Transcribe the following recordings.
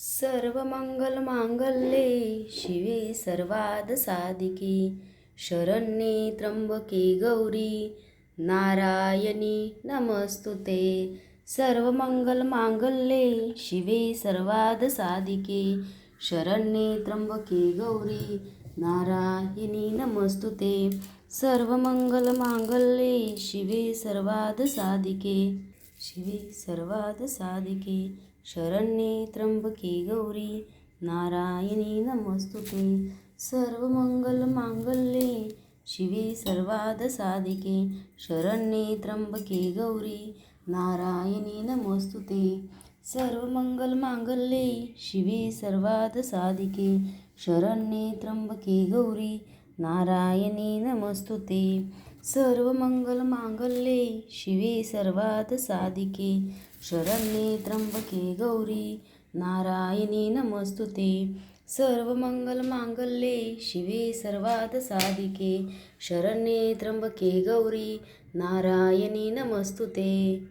सर्व मंगल मांगल्ये शिवे सर्वाद साधिकी. शरण्ये त्र्यंबके गौरी नारायणी नमस्तुते. सर्व मंगल मांगल्ये शिवे सर्वाद साधिके. शरण्ये त्र्यंबके गौरी नारायणी नमस्तुते. सर्व मंगल मांगल्ये शिवे सर्वाद साधिके. शिवे सर्वाद साधिके. शरण्ये त्र्यंबके गौरी नारायणी नमस्तुते. सर्वमंगलमांगल्ये शिवे सर्वादसादिके शरण्ये त्र्यंबके गौरी नारायणी नमस्तुते. सर्वमंगलमांगल्ये शिवे सर्वादसादिके शरण्ये त्र्यंबके गौरी नारायणी नमस्तुते. सर्व मंगल मांगल्ये शिवे सर्वात साधिके। शरण्ये त्र्यंबके गौरी नारायणी नमस्तुते। सर्व मंगल मांगल्ये शिवे सर्वात साधिके। शरण्ये त्र्यंबके गौरी नारायणी नमस्तुते।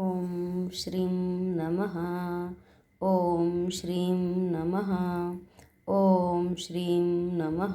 ओम श्रीं नमः। ॐ श्रीं नमः। ॐ श्रीं नमः।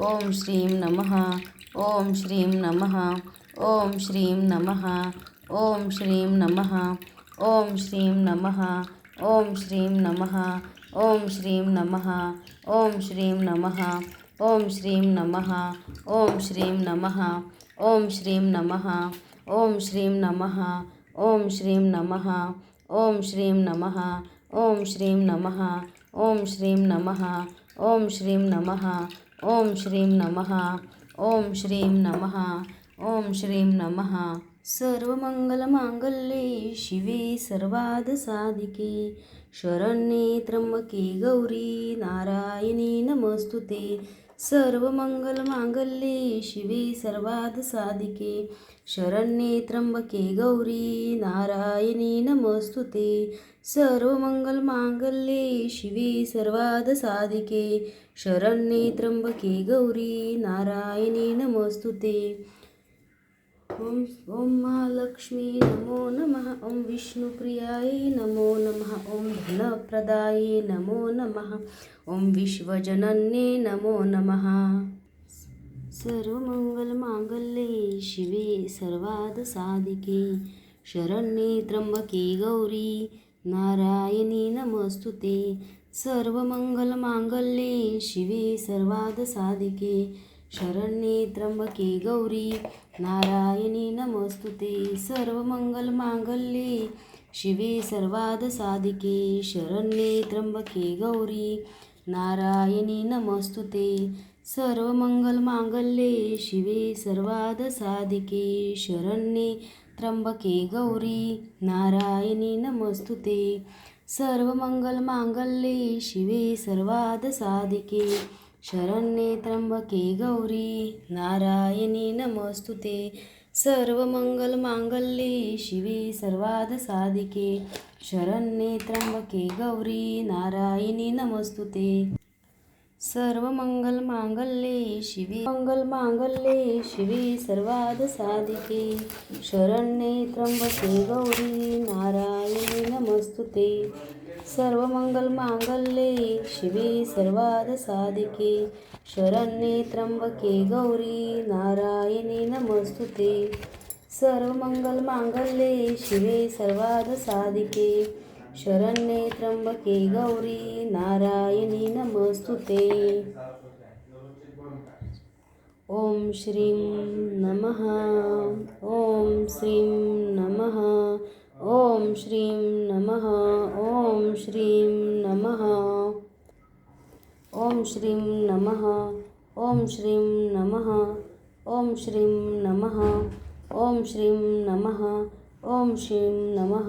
ॐ श्रीं नमः ॐ श्रीं नमः ॐ श्रीं नमः ॐ श्रीं नमः ॐ श्रीं नमः ॐ श्रीं नमः ॐ श्रीं नमः ॐ श्रीं नमः ॐ श्रीं नमः ॐ श्रीं नमः ॐ श्रीं नमः ॐ श्रीं नमः ॐ श्रीं नमः ॐ श्रीं नमः ॐ श्रीं नमः ॐ श्रीं नमः ॐ श्रीं नमः ॐ श्रीं नमः ॐ श्रीं नमः ॐ श्रीं नमः। सर्वमङ्गलमाङ्गल्ये शिवे सर्वादसादिके शरण्ये त्र्यम्बके गौरी नारायणी नमस्तुते। सर्वमङ्गलमाङ्गल्ये शिवे सर्वादसादिके शरण्ये त्र्यंबके गौरी नारायणी नमस्तुते. सर्वमङ्गलमाङ्गल्ये शिवे सर्वादसादिके शरण्ये त्र्यंबके गौरी नारायणी नमस्तुते. ॐ ॐ महालक्ष्मी नमो नमः. ॐ विष्णुप्रियाय नमो नमः. ॐ धनप्रदाय नमो नमः. ॐ विश्वजनन्ये नमो नमः. सर्वमङ्गलमाङ्गल्ये शिवे सर्वाद साधिके शरण्ये त्र्यंबके गौरी नारायणी नमस्तु ते सर्वमङ्गलमाङ्गल्ये शिवे सर्वाद साधिके शरण्ये त्र्यंबके गौरी नारायणी नमस्तु ते सर्वमङ्गलमाङ्गल्ये शिवे सर्वाद सर्वादसाधिके शरण्ये त्र्यंबके गौरी नारायणी नमस्तुते। सर्व मंगल मांगल्ये शिवे सर्वाद साधिके शरण्ये त्र्यंबके गौरी नारायणी नमस्तुते. सर्व मंगल मांगल्ये शिवे सर्वाद साधिके शरण्ये त्र्यंबके गौरी नारायणी नमस्तुते. सर्व मंगल मांगल्ये शिवे सर्वाद साधिके शरण्ये त्र्यंबके गौरी नारायणी नमस्तुते. सर्व मंगल मांगल्ये शिवे. मंगल मांगल्ये शिवे सर्वाद साधिके. शरण्ये त्र्यंबके गौरी नारायणी नमस्तुते. सर्व मंगल मांगल्ये शिवे सर्वाद साधिके. शरण्ये त्र्यंबके गौरी नारायणी नमस्तुते. सर्व मंगल मांगल्ये शिवे सर्वाद साधिके. शरण्ये त्र्यंबके गौरी नारायणी नमस्तुते. ॐ श्रीं नमः ॐ श्रीं नमः ॐ श्रीं नमः ॐ श्रीं नमः ॐ श्रीं नमः ॐ श्रीं नमः ॐ श्रीं नमः ॐ श्रीं नमः ॐ श्रीं नमः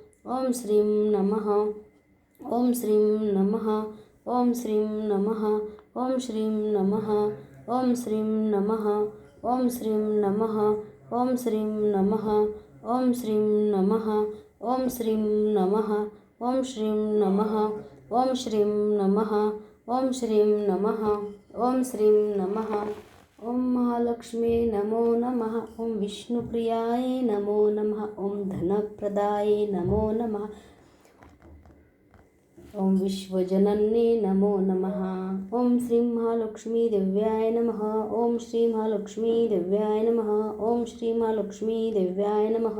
ॐ श्रीं नमः ॐ श्रीं नमः ॐ श्रीं नमः ॐ श्रीं नमः ॐ श्रीं नमः ॐ श्रीं नमः ॐ श्रीं नमः ॐ श्रीं नमः ॐ श्रीं नमः ॐ श्रीं नमः ॐ श्रीं नमः ॐ श्रीं नमः ॐ श्रीं नमः ॐ महालक्ष्मी नमो नमः ॐ विष्णुप्रियाय नमो नमः ॐ धनप्रदाय नमो नमः ॐ विश्वजनन्ये नमो नमः ॐ श्रीं महालक्ष्मी दिव्याय नमः ॐ श्री महालक्ष्मी दिव्याय नमः ॐ श्री महालक्ष्मी दिव्याय नमः।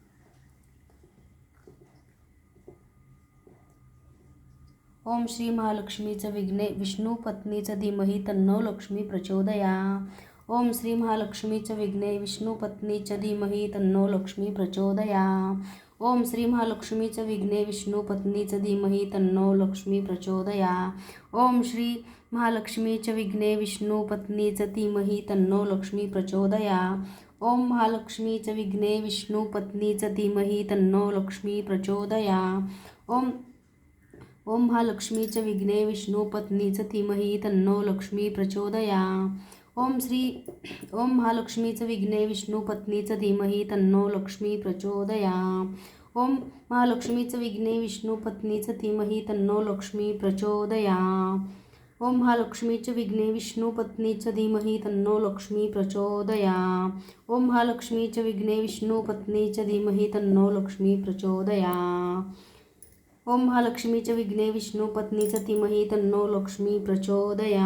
ओम श्री महालक्ष्मीचं विघ्ने विष्णू पत्नीचं धीमही तन्नो लक्ष्मी प्रचोदया. ओम श्री महालक्ष्मीचं विघ्ने विष्णू पत्नीचं धीमही तन्नो लक्ष्मी प्रचोदया. ओम श्री महालक्ष्मीचं विघ्ने विष्णू पत्नीचं धीमही तन्नो लक्ष्मी प्रचोदया. ओम श्री महालक्ष्मीचं विघ्ने विष्णू पत्नीचं धीमही तन्नो लक्ष्मी प्रचोदया. ओम महालक्ष्मीचं विघ्ने विष्णू पत्नीचं धीमही तन्नो लक्ष्मी प्रचोदया. ओम ओम च विघ्ने विष्णू च धीमही तन्नो लक्ष्मी प्रचोदया. ओम श्री ओम च विघ्ने विष्णू च धीमही तन्नो लक्ष्मी प्रचोदया. ओम च विघ्ने विष्णू च धीमही तन्नो लक्ष्मी प्रचोदया. ओम च विघ्ने विष्णू च धीमही तन्नो लक्ष्मी प्रचोदया. ओम च विघ्ने विष्णू च धीमही तन्नो लक्ष्मी प्रचोदया. ओम महालक्ष्मीचे विघ्ने विष्णू च तिमही तन्नो लक्ष्मी प्रचोदया।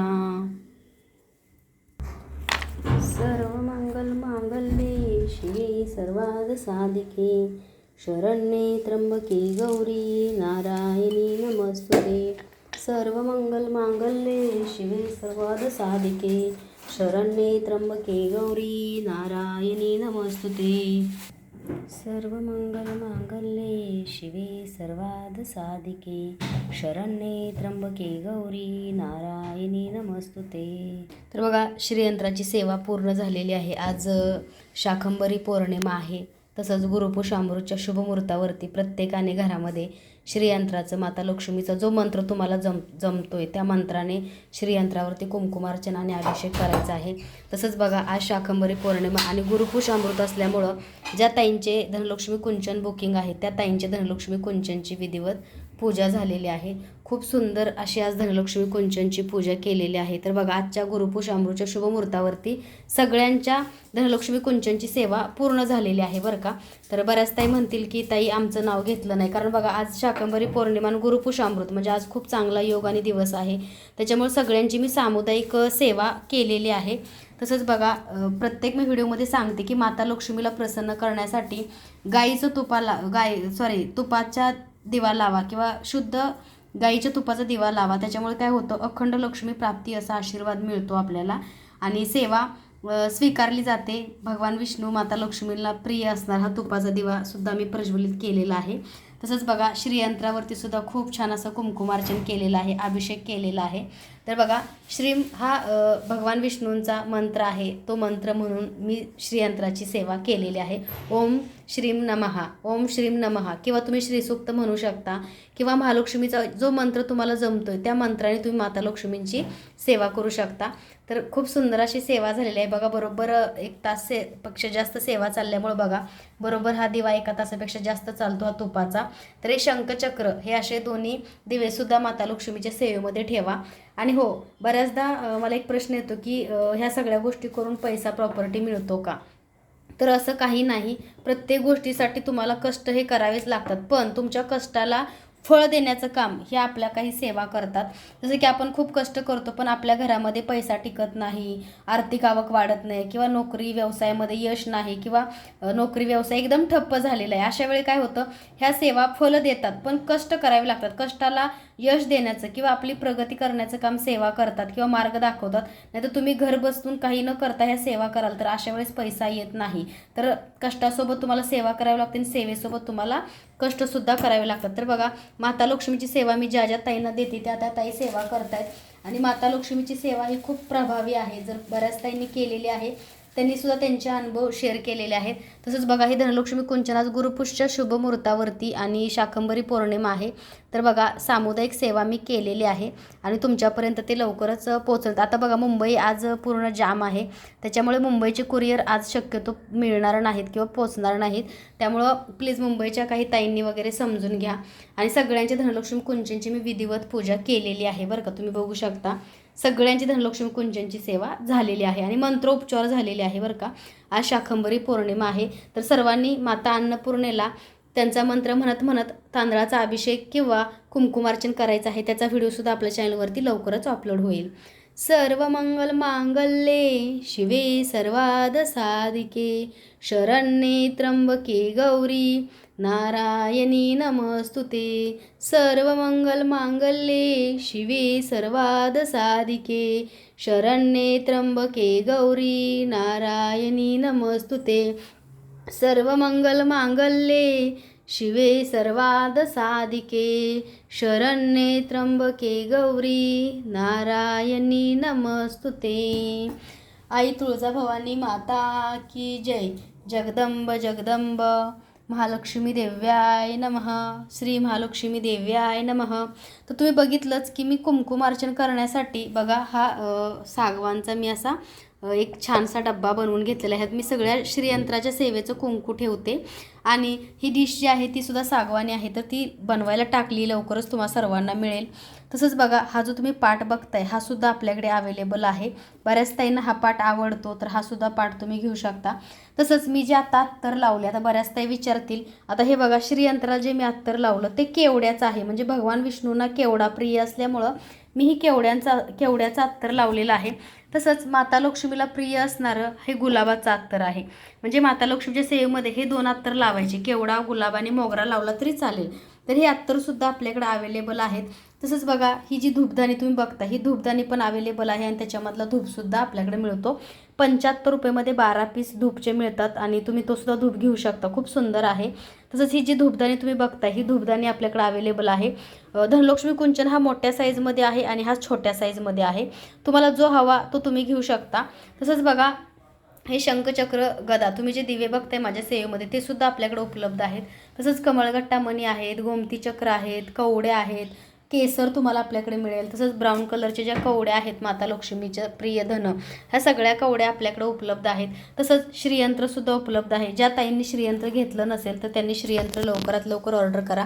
सर्व मंगल मांगल्ये शिवे सर्वाद साधिके शरण्ये त्र्यंबके गौरी नारायणी नमस्तुते सर्व मंगल मांगल्ये शिवे सर्वाद साधिके शरण्ये त्र्यंबके गौरी नारायणी नमस्तुते सर्व मंगल मांगल्ये शिवे सर्वाद साधिके शरण्ये त्र्यंबके गौरी नारायणी नमस्तुते. तर बघा श्रीयंत्राची सेवा पूर्ण झालेली आहे. आज शाखंबरी शाकंभरी पौर्णिमा आहे. तसंच गुरुपुषामृतच्या शुभमुहूर्तावरती प्रत्येकाने घरामध्ये श्रीयंत्राचं माता लक्ष्मीचा जो मंत्र तुम्हाला जम जमतोय त्या मंत्राने श्रीयंत्रावरती कुंकुमार्चना आणि अभिषेक करायचा आहे. तसंच बघा आज शाकंभरी पौर्णिमा आणि गुरुपुष अमृत असल्यामुळं ज्या ताईंचे धनलक्ष्मी कुंचन बुकिंग आहे त्या ताईंचे धनलक्ष्मी कुंचनची विधिवत पूजा झालेली आहे. खूप सुंदर अशी आज धनलक्ष्मी कुंचनची पूजा केलेली आहे. तर बघा आजच्या गुरुपुष अमृतच्या शुभमुहूर्तावरती सगळ्यांच्या धनलक्ष्मी कुंचनची सेवा पूर्ण झालेली आहे बरं का? तर बऱ्याच ताई म्हणतील की ताई आमचं नाव घेतलं नाही. कारण बघा आज शाकंभरी पौर्णिमा आणि गुरुपुष अमृत म्हणजे आज खूप चांगला योग आणि दिवस आहे. त्याच्यामुळे सगळ्यांची मी सामुदायिक सेवा केलेली आहे. तसंच बघा प्रत्येक मी व्हिडिओमध्ये सांगते की माता लक्ष्मीला प्रसन्न करण्यासाठी गाईचं तुपाला गाय सॉरी तुपाच्या दिवा लावा किंवा शुद्ध गाईच्या तुपाचा दिवा लावा. त्याच्यामुळे काय होतं अखंड लक्ष्मी प्राप्ती असा आशीर्वाद मिळतो आपल्याला. आणि सेवा स्वीकारली जाते. भगवान विष्णू माता लक्ष्मीला प्रिय असणार हा तुपाचा दिवा सुद्धा मी प्रज्वलित केलेला आहे. तसंच बघा श्रीयंत्रावरती सुद्धा खूप छान असं कुंकुमार्चन केलेलं आहे अभिषेक केलेला आहे. तर बघा श्रीम हा भगवान विष्णूंचा मंत्र आहे. तो मंत्र म्हणून मी श्रीयंत्राची सेवा केलेली आहे. ओम श्रीम नमहा ओम श्रीम नमहा किंवा तुम्ही श्रीसूक्त म्हणू शकता किंवा महालक्ष्मीचा जो मंत्र तुम्हाला जमतो आहे त्या मंत्राने तुम्ही माता लक्ष्मींची सेवा करू शकता. तर खूप सुंदर अशी सेवा झालेली आहे. बघा बरोबर एक तास से पेक्षा जास्त सेवा चालल्यामुळं बघा बरोबर हा दिवा एका तासापेक्षा जास्त चालतो हा तुपाचा. तर हे शंखचक्र हे असे दोन्ही दिवेसुद्धा माता लक्ष्मीच्या सेवेमध्ये ठेवा. आणि हो बऱ्याचदा मला एक प्रश्न येतो की ह्या सगळ्या गोष्टी करून पैसा प्रॉपर्टी मिळतो का? तर असं काही नाही. प्रत्येक गोष्टीसाठी तुम्हाला कष्ट हे करावेच लागतात. पण तुमच्या कष्टाला फळ देण्याचं काम हे आपल्या काही सेवा करतात. जसं की आपण खूप कष्ट करतो पण आपल्या घरामध्ये पैसा टिकत नाही आर्थिक आवक वाढत नाही किंवा नोकरी व्यवसायामध्ये यश नाही किंवा नोकरी व्यवसाय एकदम ठप्प झालेला आहे. अशा वेळी काय होतं? ह्या सेवा फलं देतात पण कष्ट करावे लागतात. कष्टाला यश देण्याचं किंवा आपली प्रगती करण्याचं काम सेवा करतात किंवा मार्ग दाखवतात. नाहीतर तुम्ही घर बसून काही न करता ह्या सेवा कराल तर अशा वेळेस पैसा येत नाही. तर कष्टासोबत तुम्हाला सेवा करावी लागते आणि सेवेसोबत तुम्हाला कष्टसुद्धा करावे लागतात. तर बघा माता लक्ष्मीची सेवा मी ज्या ज्या ताईंना देते त्या त्या ताई सेवा करतायत. आणि माता लक्ष्मीची सेवा ही खूप प्रभावी आहे. जर बऱ्याच ताईंनी केलेली आहे त्यांनी सुद्धा त्यांचे अनुभव शेअर केलेले आहेत. तसंच बघा ही धनलक्ष्मी कुंचनाज आज गुरुपुष्च्या शुभ मुहूर्तावरती आणि शाकंभरी पौर्णिमा आहे. तर बघा सामुदायिक सेवा मी केलेली आहे आणि तुमच्यापर्यंत ते लवकरच पोहोचत आता बघा मुंबई आज पूर्ण जाम आहे. त्याच्यामुळे मुंबईचे कुरिअर आज शक्यतो मिळणार नाहीत किंवा पोचणार नाहीत. त्यामुळं प्लीज मुंबईच्या काही ताईंनी वगैरे समजून घ्या. आणि सगळ्यांच्या धनलक्ष्मी कुंचनची मी विधिवत पूजा केलेली आहे बरं का? तुम्ही बघू शकता. सगळ्यांची धनलक्ष्मी कुंजनची सेवा झालेली आहे आणि मंत्रोपचार झालेले आहे बरं का. आज शाखंबरी पौर्णिमा आहे. तर सर्वांनी माता अन्नपूर्णेला त्यांचा मंत्र म्हणत म्हणत तांदळाचा अभिषेक किंवा कुंकुमार्चन करायचं आहे. त्याचा व्हिडिओसुद्धा आपल्या चॅनलवरती लवकरच अपलोड होईल. सर्व मंगल मांगल्ये शिवे सर्वाद साधिके. शरण्ये त्र्यंबके गौरी. नारायणी नमस्तुते. सर्व मंगल मांगल्ये शिवे सर्वाद साधिके. शरण्ये त्र्यंबके गौरी नारायणी नमस्तुते. सर्व मंगल मांगल्ये शिवे सर्वाद साधिके. शरण्ये त्र्यंबके गौरी नारायणी नमस्तुते. आई तुळजाभवानी माता की जय. जगदंब जगदंब. महालक्ष्मी देव्याय नमः. श्री महालक्ष्मी देव्याय नमः. तर तुम्ही बघितलंच की मी कुंकुमार्चन करण्यासाठी बघा हा सागवानचा मी असा एक छानसा डब्बा बनवून घेतलेला आहे. मी सगळ्या श्रीयंत्राच्या सेवेचं कुंकू ठेवते. आणि ही डिश जी आहे ती सुद्धा सागवानी आहे. तर ती बनवायला टाकली लवकरच तुम्हाला सर्वांना मिळेल. तसंच बघा हा जो तुम्ही पाट बघताय हा सुद्धा आपल्याकडे अवेलेबल आहे. बऱ्याच ताईंना हा पाट आवडतो तर हा सुद्धा पाट तुम्ही घेऊ शकता. तसंच मी जे आता अत्तर लावले आता बऱ्याच ताई विचारतील आता हे बघा श्रीयंत्राला जे मी अत्तर लावलं ते केवड्याचं आहे? म्हणजे भगवान विष्णूंना केवडा प्रिय असल्यामुळं मी ही केवड्यांचा केवड्याचा अत्तर लावलेला आहे. तसंच माता लक्ष्मीला प्रिय असणारं हे गुलाबाचं अत्तर आहे. म्हणजे माता लक्ष्मीच्या सेवेमध्ये हे दोन अत्तर लावायचे. केवडा गुलाब आणि मोगरा लावला तरी चालेल. तर हे अत्तरसुद्धा आपल्याकडे अवेलेबल आहेत. तसंच बघा ही जी धूपदाणी तुम्ही बघता ही धूपदाणी पण अवेलेबल आहे आणि त्याच्यामधला धूपसुद्धा आपल्याकडे मिळतो. पंच्याहत्तर रुपयेमध्ये बारा पीस धूपचे मिळतात आणि तुम्ही तो सुद्धा धूप घेऊ शकता. खूप सुंदर आहे. तसंच ही जी धूपदाणी तुम्ही बघता ही धूपदाणी आपल्याकडे अवेलेबल आहे. धनलक्ष्मी कुंचन हा मोठ्या साईजमध्ये आहे आणि हा छोट्या साईजमध्ये आहे. तुम्हाला जो हवा तो तुम्ही घेऊ शकता. तसंच बघा हे शंखचक्र गदा तुम्ही जे दिवे बघताय माझ्या सेवेमध्ये ते सुद्धा आपल्याकडे उपलब्ध आहेत. तसंच कमळगट्टा मणी आहेत गोमती चक्र आहेत कवड्या आहेत केसर तुम्हाला आपल्याकडे मिळेल. तसंच ब्राऊन कलरच्या ज्या कवड्या आहेत माता लक्ष्मीच्या प्रिय धन ह्या सगळ्या कवड्या आपल्याकडे उपलब्ध आहेत. तसंच श्रीयंत्रसुद्धा उपलब्ध आहे. ज्या ताईंनी श्रीयंत्र घेतलं नसेल तर त्यांनी श्रीयंत्र लवकरात लवकर ऑर्डर करा.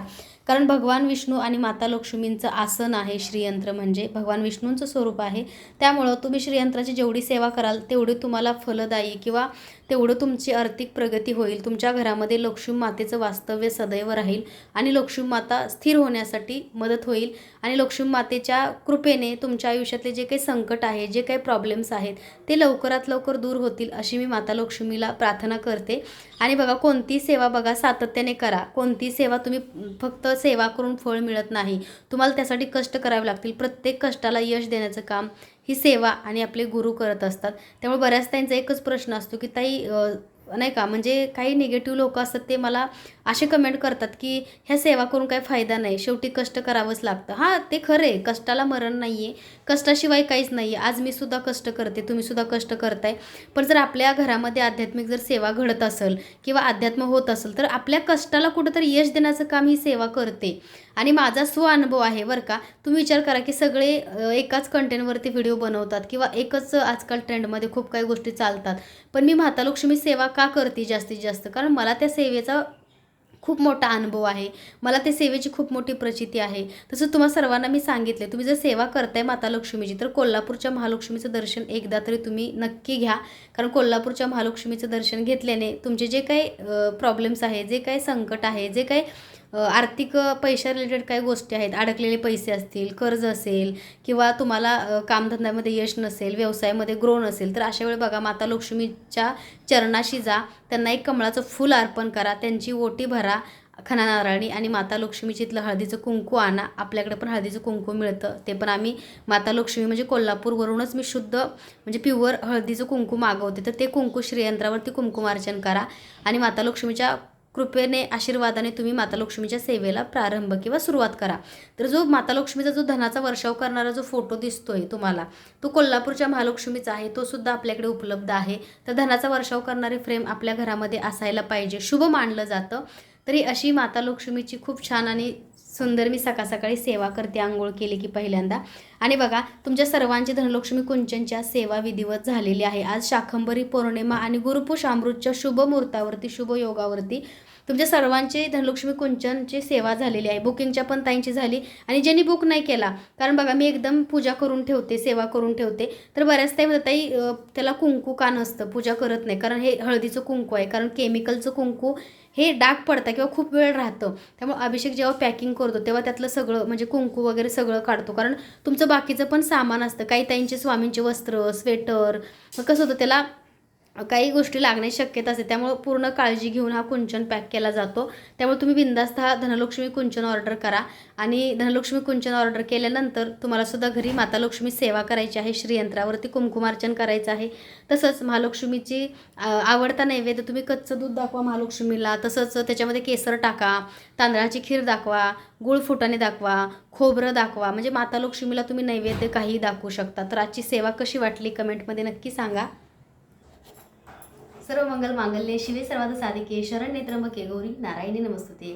कारण भगवान विष्णू आणि माता लक्ष्मींचं आसन आहे श्रीयंत्र म्हणजे. भगवान विष्णूंचं स्वरूप आहे. त्यामुळं तुम्ही श्रीयंत्राची जेवढी सेवा कराल तेवढी तुम्हाला फलदायी किंवा तेवढं तुमची आर्थिक प्रगती होईल. तुमच्या घरामध्ये लक्ष्मी मातेचं वास्तव्य सदैव राहील आणि लक्ष्मी माता स्थिर होण्यासाठी मदत होईल आणि लक्ष्मी मातेच्या कृपेने तुमच्या आयुष्यातले जे काही संकट आहे जे काही प्रॉब्लेम्स आहेत ते लवकरात लवकर दूर होतील अशी मी माता लक्ष्मीला प्रार्थना करते. आणि बघा कोणती सेवा बघा सातत्याने करा. कोणती सेवा तुम्ही फक्त सेवा करून फळ मिळत नाही. तुम्हाला त्यासाठी कष्ट करावे लागतील. प्रत्येक कष्टाला यश देण्याचं काम ही सेवा आणि आपले गुरु करत असतात. त्यामुळे बऱ्याच त्यांचा एकच प्रश्न असतो की ताई नाही का म्हणजे काही निगेटिव्ह लोक असतात ते मला असे कमेंट करतात की ह्या सेवा करून काही फायदा नाही. शेवटी कष्ट करावंच लागतं. हां ते खरं आहे. कष्टाला मरण नाही आहे कष्टाशिवाय काहीच नाही आहे आज मी सुद्धा कष्ट करते तुम्ही सुद्धा कष्ट करताय. पण जर आपल्या घरामध्ये आध्यात्मिक जर सेवा घडत असेल किंवा अध्यात्म होत असेल तर आपल्या कष्टाला कुठंतरी यश देण्याचं काम ही सेवा करते. आणि माझा स्व अनुभव आहे बरं का तुम्ही विचार करा की सगळे एकाच कंटेंटवरती व्हिडिओ बनवतात किंवा एकच आजकाल ट्रेंडमध्ये खूप काही गोष्टी चालतात. पण मी माता लक्ष्मी सेवा का करते जास्तीत जास्त? कारण मला त्या सेवेचा खूप मोठा अनुभव आहे. मला ते सेवेची खूप मोठी प्रचिती आहे. तसं तुम्हा सर्वांना मी सांगितले तुम्ही जर सेवा करताय माता लक्ष्मीची तर कोल्हापूरच्या महालक्ष्मीचं दर्शन एकदा तरी तुम्ही नक्की घ्या. कारण कोल्हापूरच्या महालक्ष्मीचं दर्शन घेतल्याने तुमचे जे काही प्रॉब्लेम्स आहे जे काही संकट आहे जे काही आर्थिक पैशा रिलेटेड काही गोष्टी आहेत. अडकलेले पैसे असतील कर्ज असेल किंवा तुम्हाला कामधंद्यामध्ये यश नसेल व्यवसायामध्ये ग्रो नसेल तर अशा वेळी बघा माता लक्ष्मीच्या चरणाशी जा. त्यांना एक कमळाचं फूल अर्पण करा. त्यांची ओटी भरा खना आणि माता लक्ष्मीची इथलं हळदीचं कुंकू आणा. आपल्याकडे पण हळदीचं कुंकू मिळतं. ते पण आम्ही माता लक्ष्मी म्हणजे कोल्हापूरवरूनच मी शुद्ध म्हणजे प्युअर हळदीचं कुंकू मागवते. तर ते कुंकू श्रीयंत्रावरती कुंकुमार्चन करा. आणि माता लक्ष्मीच्या कृपेने आशीर्वादाने तुम्ही माता लक्ष्मीच्या सेवेला प्रारंभ किंवा सुरुवात करा. तर जो माता लक्ष्मीचा जो धनाचा वर्षाव करणारा जो फोटो दिसतोय तुम्हाला तो कोल्हापूरच्या महालक्ष्मीचा आहे तो सुद्धा आपल्याकडे उपलब्ध आहे. तर धनाचा वर्षाव करणारी फ्रेम आपल्या घरामध्ये असायला पाहिजे. शुभ मानलं जातं. तरी अशी माता लक्ष्मीची खूप छान आणि सुंदर मी सकाळ सकाळी सेवा करते आंघोळ केली की पहिल्यांदा. आणि बघा तुमच्या सर्वांची धनलक्ष्मी कुंचनच्या सेवा विधिवत झालेली आहे. आज शाखंबरी पौर्णिमा आणि गुरुपुष अमृतच्या शुभ मुहूर्तावरती शुभ योगावरती तुमच्या सर्वांची धनलक्ष्मी कुंचनची सेवा झालेली आहे. बुकिंगच्या पण ताईंची झाली आणि ज्यांनी बुक नाही केला कारण बघा मी एकदम पूजा करून ठेवते सेवा करून ठेवते. तर बऱ्याच ताई ताई त्याला कुंकू का नसतं? पूजा करत नाही. कारण हे हळदीचं कुंकू आहे कारण केमिकलचं कुंकू हे डाग पडतं किंवा खूप वेळ राहतं. त्यामुळे अभिषेक जेव्हा पॅकिंग करतो तेव्हा त्यातलं सगळं म्हणजे कुंकू वगैरे सगळं काढतो. कारण तुमचं बाकीचं पण सामान असतं. काही ताईंचे स्वामींचे वस्त्र स्वेटर मग कसं होतं त्याला काही गोष्टी लागण्याची शक्यता असते. त्यामुळे पूर्ण काळजी घेऊन हा कुंचन पॅक केला जातो. त्यामुळे तुम्ही बिंदास्त हा धनलक्ष्मी कुंचन ऑर्डर करा. आणि धनलक्ष्मी कुंचन ऑर्डर केल्यानंतर तुम्हाला सुद्धा घरी माता लक्ष्मी सेवा करायची आहे. श्रीयंत्रावरती कुंकुमार्चन करायचं आहे. तसंच महालक्ष्मीची आवडता नैवेद्य तुम्ही कच्चं दूध दाखवा महालक्ष्मीला. तसंच त्याच्यामध्ये केसर टाका. तांदळाची खीर दाखवा. गुळ फुटाणे दाखवा. खोबरं दाखवा. म्हणजे माता लक्ष्मीला तुम्ही नैवेद्य काही दाखवू शकता. तर आजची सेवा कशी वाटली कमेंटमध्ये नक्की सांगा. सर्व मंगल मांगल्ये. शिवे सर्वात साधिके. शरण नेत्रमके गौरी नारायणी नमस्तुते.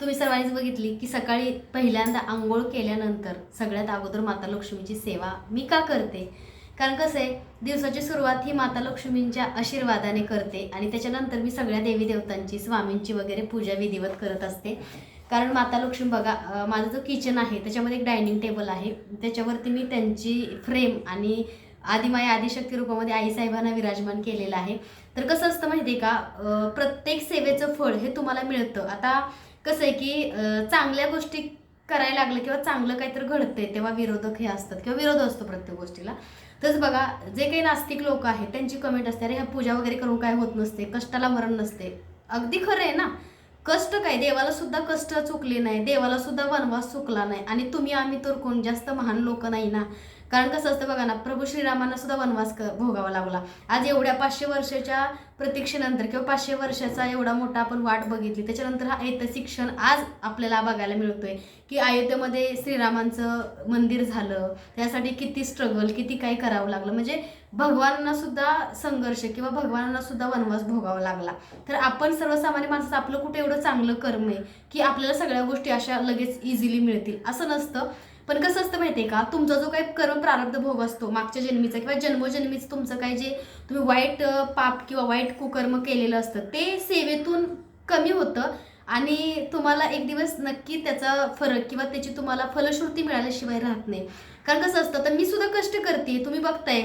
तुम्ही सर्वांनीच बघितली की सकाळी पहिल्यांदा आंघोळ केल्यानंतर सगळ्यात अगोदर माता लक्ष्मीची सेवा मी का करते? कारण कसं आहे दिवसाची सुरुवात ही माता लक्ष्मींच्या आशीर्वादाने करते आणि त्याच्यानंतर मी सगळ्या देवी देवतांची स्वामींची वगैरे पूजा विधिवत करत असते. कारण माता लक्ष्मी बघा माझं जो किचन आहे त्याच्यामध्ये एक डायनिंग टेबल आहे. त्याच्यावरती मी त्यांची फ्रेम आणि आदिमाया आदिशक्ती रूपामध्ये आईसाहेबांना विराजमान केलेलं आहे. तर कसं असतं माहिती आहे का प्रत्येक सेवेचं फळ हे तुम्हाला मिळतं. आता कसं आहे की चांगल्या गोष्टी करायला लागलं किंवा चांगलं काहीतरी घडतंय तेव्हा विरोधक हे असतात किंवा विरोध असतो प्रत्येक गोष्टीला. तसं बघा जे काही नास्तिक लोक आहेत त्यांची कमेंट असते अरे ह्या पूजा वगैरे करून काय होत नसते? कष्टाला मरण नसते. अगदी खरं आहे ना? कष्ट काय? देवाला सुद्धा कष्ट चुकले नाही. देवाला सुद्धा वनवास चुकला नाही. आणि तुम्ही आम्ही तर कोण? जास्त महान लोक नाही ना? कारण कसं असतं बघा ना प्रभू श्रीरामांना सुद्धा वनवास भोगावा लागला. आज एवढ्या पाचशे वर्षाच्या प्रतीक्षेनंतर किंवा पाचशे वर्षाचा एवढा मोठा आपण वाट बघितली त्याच्यानंतर हा ऐतिहासिक क्षण आज आपल्याला बघायला मिळतोय की अयोध्येमध्ये श्रीरामांचं मंदिर झालं त्यासाठी किती स्ट्रगल किती काही करावं लागलं. म्हणजे भगवानांना सुद्धा संघर्ष किंवा भगवानांना सुद्धा वनवास भोगावा लागला. तर आपण सर्वसामान्य माणसं आपलं कुठे एवढं चांगलं कर्म आहे की आपल्याला सगळ्या गोष्टी अशा लगेच इझिली मिळतील. असं नसतं. पण कसं असतं माहितीये का? तुमचा जो काही कर्म प्रारब्ध भोग असतो मागच्या जन्मीचा किंवा जन्मोजन्मीचं तुमचं काही जे तुम्ही वाईट पाप किंवा वाईट कुकर्म केलेलं असतं ते सेवेतून कमी होतं आणि तुम्हाला एक दिवस नक्की त्याचा फरक किंवा त्याची तुम्हाला फलश्रुती मिळाल्याशिवाय राहत नाही. कारण कसं असतं तर मी सुद्धा कष्ट करते तुम्ही बघताय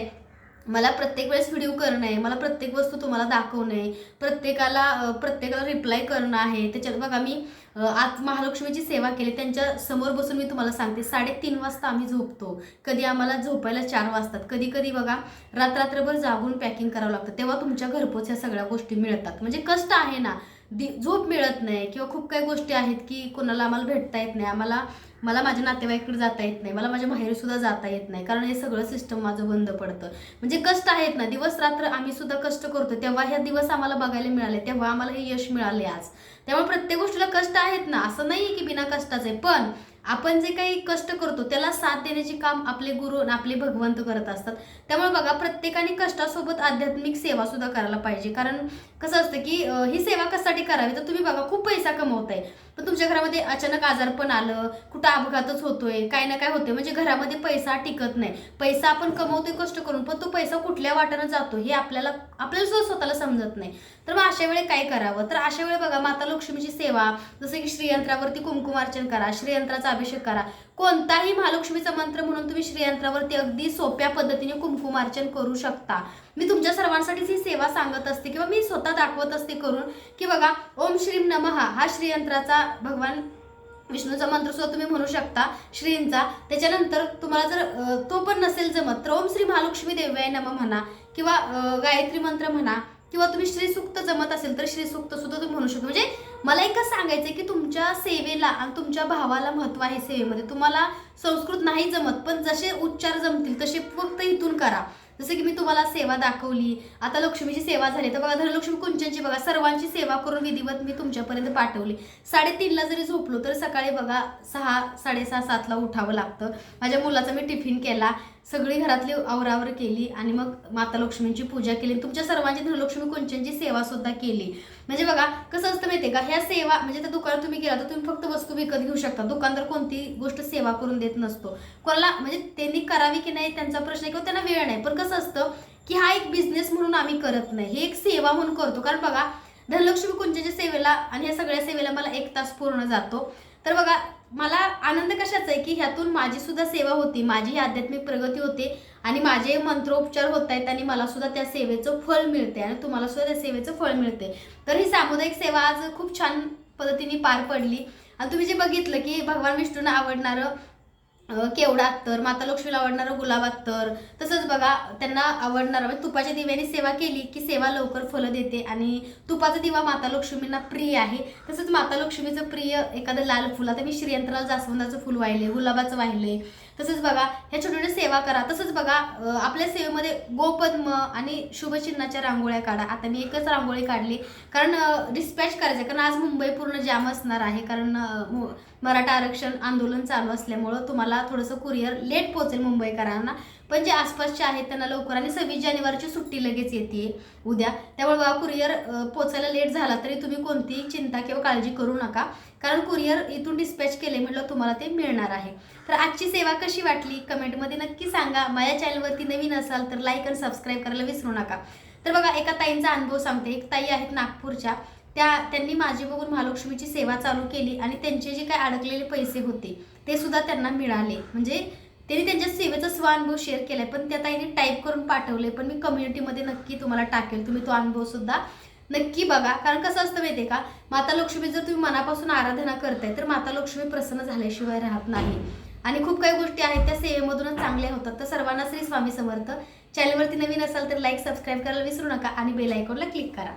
मला प्रत्येक वेळेस व्हिडिओ करणं आहे मला प्रत्येक वस्तू तुम्हाला दाखवणं आहे प्रत्येकाला प्रत्येकाला रिप्लाय करणं आहे. त्याच्यात बघा मी आज महालक्ष्मीची सेवा केली त्यांच्यासमोर बसून मी तुम्हाला सांगते साडेतीन वाजता आम्ही झोपतो. कधी आम्हाला झोपायला चार वाजतात. कधी कधी बघा रात्रभर जागून पॅकिंग करावं लागतं. तेव्हा तुमच्या घरपोच ह्या सगळ्या गोष्टी मिळतात. म्हणजे कष्ट आहे ना. दि झोप मिळत नाही किंवा खूप काही गोष्टी आहेत की कोणाला आम्हाला भेटता येत नाही. आम्हाला मला माझ्या नातेवाईकडे जाता येत नाही. मला माझ्या माहेरीसुद्धा जाता येत नाही. कारण हे सगळं सिस्टम माझं बंद पडतं. म्हणजे कष्ट आहेत ना. दिवस रात्र आम्ही सुद्धा कष्ट करतो. तेव्हा ह्या दिवस आम्हाला बघायला मिळाले. तेव्हा आम्हाला हे यश मिळाले आज. त्यामुळे प्रत्येक गोष्टीला कष्ट आहेत ना. असं नाही की बिना कष्टाचे. पण आपण जे काही कष्ट करतो त्याला साथ देण्याचे काम आपले गुरु आणि आपले भगवंत करत असतात. त्यामुळे बघा प्रत्येकाने कष्टासोबत आध्यात्मिक सेवा सुद्धा करायला पाहिजे. कारण कसं असतं की ही सेवा कशासाठी करावी? तर तुम्ही बघा खूप पैसा कमवताय. पण तुमच्या घरामध्ये अचानक आजारपण आलं कुठं अपघातच होतोय काय ना काय होतोय. म्हणजे घरामध्ये पैसा टिकत नाही. पैसा आपण कमवतोय कष्ट करून पण तो पैसा कुठल्या वाटानं जातो हे आपल्याला आपल्याला सुद्धा स्वतःला समजत नाही. तर मग अशा वेळी काय करावं? तर अशा वेळी बघा माता लक्ष्मीची सेवा जसं की श्रीयंत्रावरती कुंकुमार्चन करा श्रीयंत्राचा अभिषेक करा. कोणताही महालक्ष्मीचा मंत्र म्हणून तुम्ही श्रीयंत्रावरती अगदी सोप्या पद्धतीने कुंकुमार्चन करू शकता. मी तुमच्या सर्वांसाठीच ही सेवा सांगत असते किंवा मी स्वतः दाखवत असते करून की बघा ओम श्रीम नमहा हा श्रीयंत्राचा भगवान विष्णूचा मंत्र सुद्धा तुम्ही म्हणू शकता. श्रींचा त्याच्यानंतर तुम्हाला जर तो पण नसेल जमत तर ओम श्री महालक्ष्मी देव्याय नम म्हणा किंवा गायत्री मंत्र म्हणा किंवा तुम्ही श्रीसुक्त जमत असेल तर श्रीसुक्त सुद्धा तुम्ही म्हणू शकता. म्हणजे मला एकच सांगायचं की तुमच्या सेवेला आणि तुमच्या भावाला महत्त्व आहे सेवेमध्ये. तुम्हाला संस्कृत नाही जमत पण जसे उच्चार जमतील तसे फक्त इथून करा. जसं की मी तुम्हाला सेवा दाखवली आता लक्ष्मीची सेवा झाली. तर बघा धनलक्ष्मी कुंचनची बघा सर्वांची सेवा करून विधिवत मी तुमच्यापर्यंत पाठवली. साडेतीनला जरी झोपलो तर सकाळी बघा सहा साडेसहा सातला उठावं लागतं. माझ्या मुलाचा मी टिफिन केला. सगळी घरातली आवरावर केली आणि मग माता लक्ष्मींची पूजा केली. तुमच्या सर्वांची धनलक्ष्मी कुंचनची सेवा सुद्धा केली. म्हणजे बघा कसं असतं माहितीये का? ह्या सेवा म्हणजे त्या दुकानात तुम्ही गेला तर तुम्ही फक्त वस्तू विकत घेऊ शकता. दुकानदार कोणती गोष्ट सेवा करून देत नसतो. कोणाला म्हणजे त्यांनी करावी की नाही त्यांचा प्रश्न आहे किंवा त्यांना वेळ नाही. पण कसं असतं की हा एक बिझनेस म्हणून आम्ही करत नाही. हे एक सेवा म्हणून करतो. कारण बघा धनलक्ष्मी कुंचनच्या सेवेला आणि ह्या सगळ्या सेवेला मला एक तास पूर्ण जातो. तर बघा मला आनंद कशाचा आहे की ह्यातून माझी सुद्धा सेवा होती माझी आध्यात्मिक प्रगती होते आणि माझे मंत्रोपचार होत आहेत आणि मला सुद्धा त्या सेवेचं फळ मिळते आणि तुम्हाला सुद्धा त्या सेवेचं फळ मिळते तर ही सामुदायिक सेवा आज खूप छान पद्धतीने पार पडली. आणि तुम्ही जे बघितलं की भगवान विष्णूंना आवडणारं केवडा अत्तर माता लक्ष्मीला आवडणारं गुलाब अत्तर. तसंच बघा त्यांना आवडणारं म्हणजे तुपाच्या दिव्याने सेवा केली की सेवा लवकर फलं देते आणि तुपाचा दिवा माता लक्ष्मींना प्रिय आहे. तसंच माता लक्ष्मीचं प्रिय एखादं लाल फुल आता मी श्रीयंत्राला जास्वंदाचं फुल वाहिले गुलाबाचं वाहिले तसंच बघा ह्या छोट्या छोट्या सेवा करा. तसंच बघा आपल्या सेवेमध्ये गोपद्म आणि शुभचिन्हाच्या रांगोळ्या काढा. आता मी एकच रांगोळी काढली. कारण डिस्पॅच करायचं कारण आज मुंबई पूर्ण जाम असणार आहे. कारण मराठा आरक्षण आंदोलन चालू असल्यामुळं तुम्हाला थोडंसं कुरिअर लेट पोहोचेल मुंबईकरांना पण जे आसपासचे आहेत त्यांना लवकर आणि सव्वीस जानेवारीची सुट्टी लगेच येते. उद्या. त्यामुळे बघा कुरिअर पोचायला लेट झाला तरी तुम्ही कोणतीही चिंता किंवा काळजी करू नका. कारण कुरिअर इथून डिस्पॅच केले म्हटलं तुम्हाला ते मिळणार आहे. तर आजची सेवा कशी वाटली? कमेंटमध्ये नक्की सांगा. माझ्या चॅनलवरती नवीन असाल तर लाईक आणि सबस्क्राईब करायला विसरू नका. तर बघा एका ताईंचा अनुभव सांगते. एक ताई आहेत नागपूरच्या. त्या त्यांनी माझी बघून महालक्ष्मीची सेवा चालू केली आणि त्यांचे जे काही अडकलेले पैसे होते ते सुद्धा त्यांना मिळाले. म्हणजे त्यांनी त्यांच्या सेवेचा स्वानुभव शेअर केलाय. पण त्या ताईने टाईप करून पाठवले पण मी कम्युनिटीमध्ये नक्की तुम्हाला टाकेल. तुम्ही तो अनुभव सुद्धा नक्की बघा. कारण कसं असतं माहितीये का? माता लक्ष्मी जर तुम्ही मनापासून आराधना करताय तर माता लक्ष्मी प्रसन्न झाल्याशिवाय राहत नाही. आणि खूप काही गोष्टी आहेत त्या सेवेमधूनच चांगल्या होतात. तर सर्वांना श्री स्वामी समर्थ. चॅनलवरती नवीन असाल तर लाईक सबस्क्राईब करायला विसरू नका आणि बेल आयकॉनला क्लिक करा.